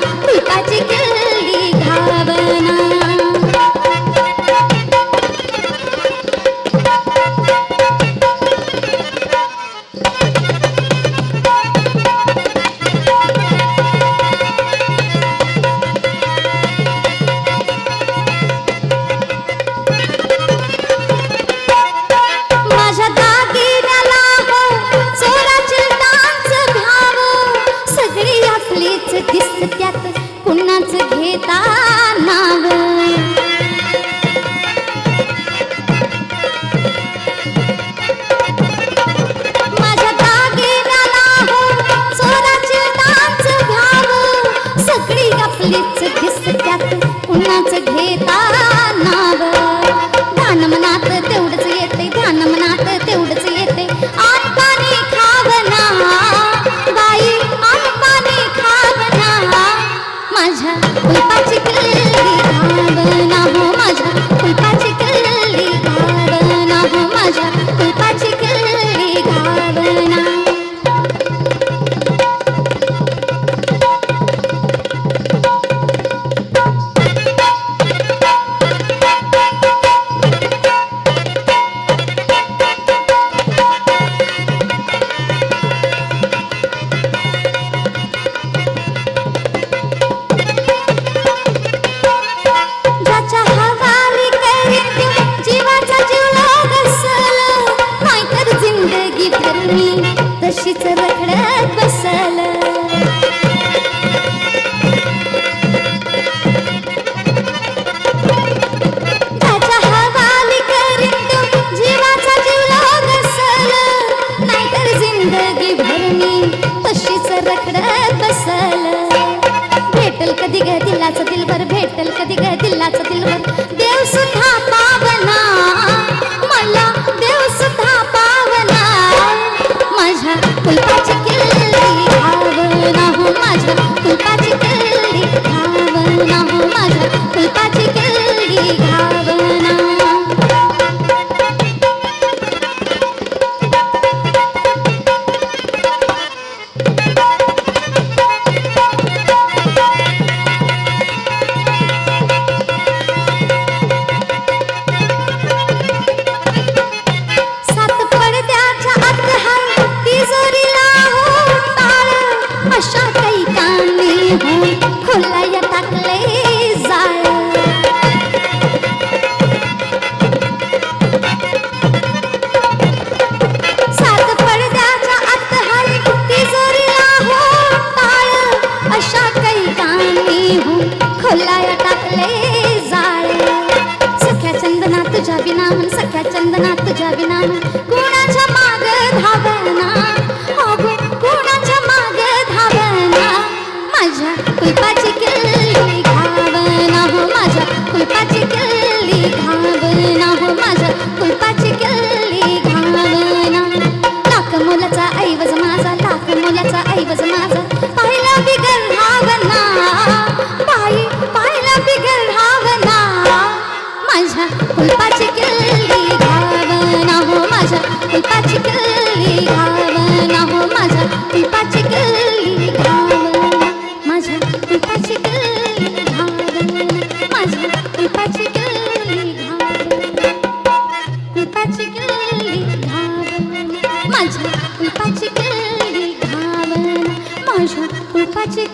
पिताची केली घावना তা না பச்சைக்கு ராவண तलकदी खुलय टाकले जाळ. सात पडद्याच्या अशा काही गाणी टाकले जाळ. सख्या चंदना तुझ्या विना सख्या चंदना तुझ्या विना कोण कुलपाची किल्ली घावना हो माझ्या कुलपाची किल्ली घावना हो माझ्या कुलपाची किल्ली घावना माझ्या कुलपाची किल्ली घावना माझ्या कुलपाची किल्ली घावना कुलपाची किल्ली घावना माझ्या कुलपाची किल्ली घावना माझ्या कुलपाची